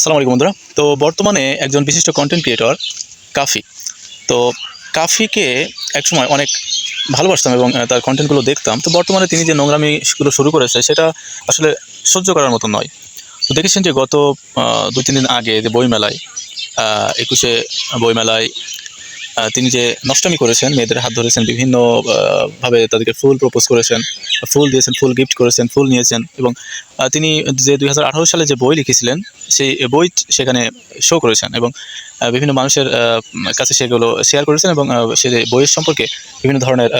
আসসালামু আলাইকুম বন্ধুরা। তো বর্তমানে একজন বিশিষ্ট কন্টেন্ট ক্রিয়েটর কাফি। তো কাফিকে একসময় অনেক ভালোবাসতাম এবং তার কন্টেন্টগুলো দেখতাম। তো বর্তমানে তিনি যে নোংরামিগুলো শুরু করেছে, সেটা আসলে সহ্য করার মতো নয়। তো দেখেছেন যে গত দু তিন দিন আগে যে বইমেলায় একুশে বইমেলায় তিনি যে নষ্টমী করেছেন, মেয়েদের হাত ধরেছেন, বিভিন্ন ভাবে তাদেরকে ফুল প্রপোজ করেছেন, ফুল দিয়েছেন, ফুল গিফট করেছেন, ফুল নিয়েছেন এবং তিনি যে দুই হাজার আঠারো সালে যে বই লিখেছিলেন, সেই বই সেখানে শো করেছেন এবং বিভিন্ন মানুষের কাছে সেগুলো শেয়ার করেছেন এবং সে বইয়ের সম্পর্কে বিভিন্ন ধরনের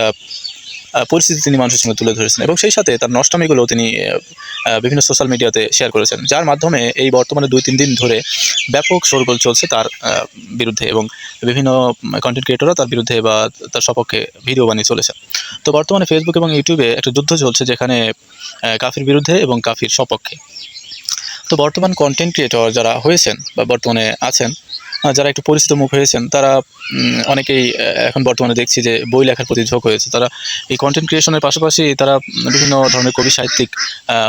পরিস্থিতি তিনি মানুষের সঙ্গে তুলে ধরেছেন এবং সেই সাথে তার নষ্টমীগুলো তিনি বিভিন্ন সোশ্যাল মিডিয়াতে শেয়ার করেছেন, যার মাধ্যমে এই বর্তমানে দুই তিন দিন ধরে ব্যাপক শোরগোল চলছে তার বিরুদ্ধে এবং বিভিন্ন কন্টেন্ট ক্রিয়েটররা তার বিরুদ্ধে বা তার সপক্ষে ভিডিও বানিয়ে চলেছেন। তো বর্তমানে ফেসবুক এবং ইউটিউবে একটা যুদ্ধ চলছে যেখানে কাফির বিরুদ্ধে এবং কাফির সপক্ষে। তো বর্তমান কন্টেন্ট ক্রিয়েটর যারা হয়েছেন বা বর্তমানে আছেন যারা একটু পরিচিত মুখ হয়েছেন, তারা অনেকেই এখন বর্তমানে দেখছি যে বই লেখার প্রতি ঝোঁক হয়েছে। তারা এই কন্টেন্ট ক্রিয়েশনের পাশাপাশি তারা বিভিন্ন ধরনের কবি সাহিত্যিক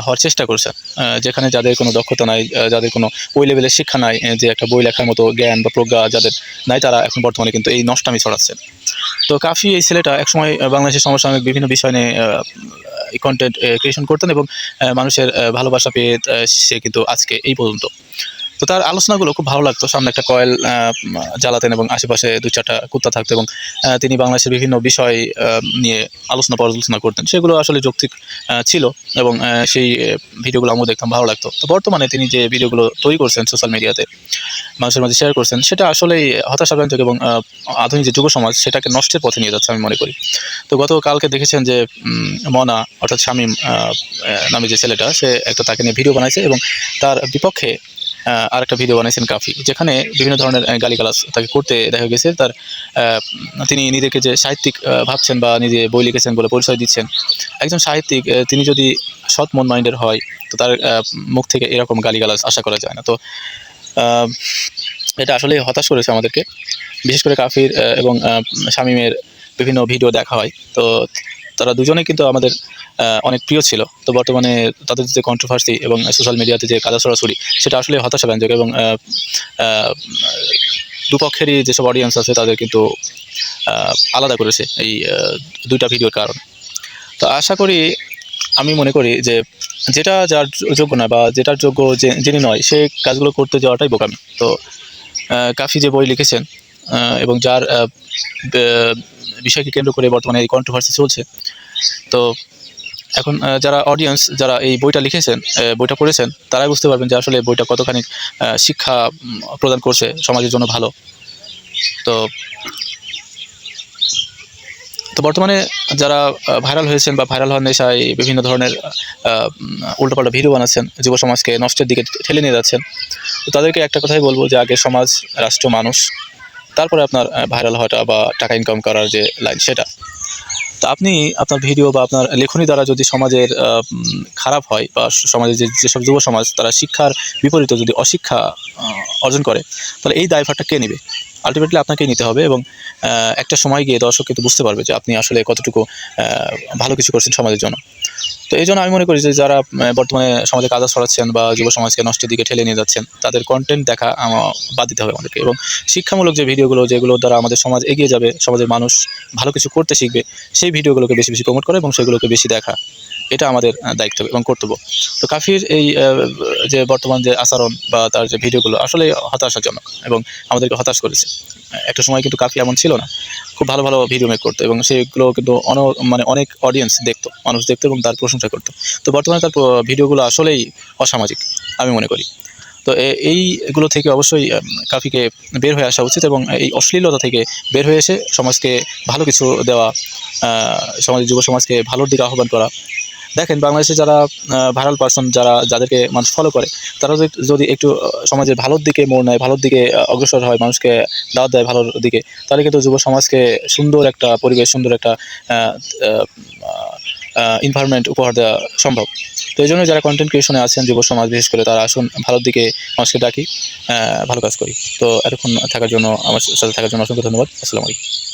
হওয়ার চেষ্টা করছেন যেখানে যাদের কোনো দক্ষতা নাই যাদের কোনো ওই লেভেলের শিক্ষা নাই যে একটা বই লেখার মতো জ্ঞান বা প্রজ্ঞা যাদের নাই, তারা এখন বর্তমানে কিন্তু এই নষ্টামি ছড়াচ্ছেন। তো কাফি এই ছেলেটা একসময় বাংলাদেশের সমসাময়িক বিভিন্ন বিষয় নিয়ে কন্টেন্ট ক্রিয়েশন করতেন এবং মানুষের ভালোবাসা পেয়ে সে কিন্তু আজকে এই পর্যন্ত। তো তার আলোচনাগুলো খুব ভালো লাগতো। সামনে একটা কয়েল জ্বালাতেন এবং আশেপাশে দু চারটা কুত্তা থাকতো এবং তিনি বাংলাদেশের বিভিন্ন বিষয় নিয়ে আলোচনা পর্যালোচনা করতেন। সেগুলো আসলে যৌক্তিক ছিল এবং সেই ভিডিওগুলো আমিও দেখতাম, ভালো লাগতো। তো বর্তমানে তিনি যে ভিডিওগুলো তৈরি করছেন সোশ্যাল মিডিয়াতে মানুষের মাঝে শেয়ার করছেন, সেটা আসলেই হতাশাব্যঞ্জক এবং আধুনিক যে যুব সমাজ, সেটাকে নষ্টের পথে নিয়ে যাচ্ছে আমি মনে করি। তো গতকালকে দেখেছেন যে মনা, অর্থাৎ শামীম নামে যে ছেলেটা, সে একটা তাকে নিয়ে ভিডিও বানাইছে এবং তার বিপক্ষে আরেকটা ভিডিও বানাইছেন কাফি যেখানে বিভিন্ন ধরনের আহ, গালিগালাজ তাকে করতে দেখা গেছে। তার তিনি নিজেকে যে সাহিত্যিক ভাবছেন বা নিজে বই লিখেছেন বলে পরিচয় দিচ্ছেন একজন সাহিত্যিক তিনি যদি সৎ মন মাইন্ডের হয় তো তার মুখ থেকে এরকম গালিগালাজ আশা করা যায় না। তো এটা আসলে হতাশ করেছে আমাদেরকে। বিশেষ করে কাফির এবং শামীমের বিভিন্ন ভিডিও দেখা হয়। তো তারা দুজনেই কিন্তু আমাদের অনেক প্রিয় ছিল। তো বর্তমানে তাদের যে কন্ট্রোভার্সি এবং সোশ্যাল মিডিয়াতে যে কাদা সরাসরি, সেটা আসলে হতাশাব্যঞ্জক এবং দুপক্ষেরই যেসব অডিয়েন্স আছে, তাদের কিন্তু আলাদা করেছে এই দুইটা ভিডিওর কারণ। তো আশা করি, আমি মনে করি যে যেটা যার যোগ্য না বা যেটার যোগ্য যে, যিনি নয়, সে কাজগুলো করতে যাওয়াটাই বোকামি। তো কাফি যে বই লিখেছেন এবং যার বিষয়কে কেন্দ্র করে বর্তমানে এই কন্ট্রোভার্সি চলছে। তো এখন যারা অডিয়েন্স যারা এই বইটা লিখেছেন বইটা পড়েছেন, তারাই বুঝতে পারবেন যে আসলে বইটা কতখানি শিক্ষা প্রদান করছে সমাজের জন্য ভালো। তো তো বর্তমানে যারা ভাইরাল হয়েছেন বা ভাইরাল হওয়ার নেশায় বিভিন্ন ধরনের উল্টোপাল্টা ভিডিও বানাচ্ছেন, যুব সমাজকে নষ্টের দিকে ঠেলে নিয়ে যাচ্ছেন, তো তাদেরকে একটা কথাই বলব যে আগে সমাজ, রাষ্ট্র, মানুষ তারপরে আপনার ভাইরাল হওয়াটা বা টাকা ইনকাম করার যে লাইন সেটা। তো আপনি আপনার ভিডিও বা আপনার লেখনী দ্বারা যদি সমাজের খারাপ হয় বা সমাজের যে, যেসব যুব সমাজ, তারা শিক্ষার বিপরীতে যদি অশিক্ষা অর্জন করে, তাহলে এই দায়ভারটা কে নেবে? আলটিমেটলি আপনাকেই নিতে হবে এবং একটা সময় গিয়ে দর্শক কিন্তু বুঝতে পারবে যে আপনি আসলে কতটুকু ভালো কিছু করছেন সমাজের জন্য। তো এই জন্য আমি মনে করি যে যারা বর্তমানে সমাজে কাজা ছড়াচ্ছেন বা যুব সমাজকে নষ্টের দিকে ঠেলে নিয়ে যাচ্ছেন, তাদের কন্টেন্ট দেখা বাদ দিতে হবে আমাদেরকে এবং শিক্ষামূলক যে ভিডিওগুলো যেগুলো দ্বারা আমাদের সমাজ এগিয়ে যাবে, সমাজের মানুষ ভালো কিছু করতে শিখবে, সেই ভিডিওগুলোকে বেশি বেশি প্রমোট করে এবং সেগুলোকে বেশি দেখা। এটা আমাদের দায়িত্ব এবং কর্তব্য। তো কাফির এই যে বর্তমান যে আচরণ বা তার যে ভিডিওগুলো আসলে হতাশাজনক এবং আমাদেরকে হতাশ করেছে। একটা সময় কিন্তু কাফি এমন ছিল না। খুব ভালো ভালো ভিডিও মেক করতো এবং সেগুলো কিন্তু অন মানে অনেক অডিয়েন্স দেখতো মানুষ দেখতো এবং তার প্রশংসা করতো। তো বর্তমানে তার ভিডিওগুলো আসলেই অসামাজিক আমি মনে করি। তো এইগুলো থেকে অবশ্যই কাফিকে বের হয়ে আসা উচিত এবং এই অশ্লীলতা থেকে বের হয়ে এসে সমাজকে ভালো কিছু দেওয়া আহ, সমাজের যুব সমাজকে ভালোর দিকে আহ্বান করা দেখেন বাংলাদেশে যারা ভাইরাল পার্সন যারা, যাদেরকে মানুষ ফলো করে, তারা যদি- একটু সমাজের ভালোর দিকে মোড় নেয়, ভালোর দিকে অগ্রসর হয়, মানুষকে দাওয়াত দেয় ভালোর দিকে, তাহলে কিন্তু যুব সমাজকে সুন্দর একটা পরিবেশ, সুন্দর একটা ইনভায়রনমেন্ট উপহার দেওয়া সম্ভব। তো এই জন্য যারা কন্টেন্ট ক্রিয়েশনে আছেন, যুব সমাজ বিশেষ করে, তারা আসুন, ভালোর দিকে মানুষকে ডাকি ভালো কাজ করি। তো এতক্ষণ থাকার জন্য, আমার সাথে থাকার জন্য অসংখ্য ধন্যবাদ। আসসালামু আলাইকুম।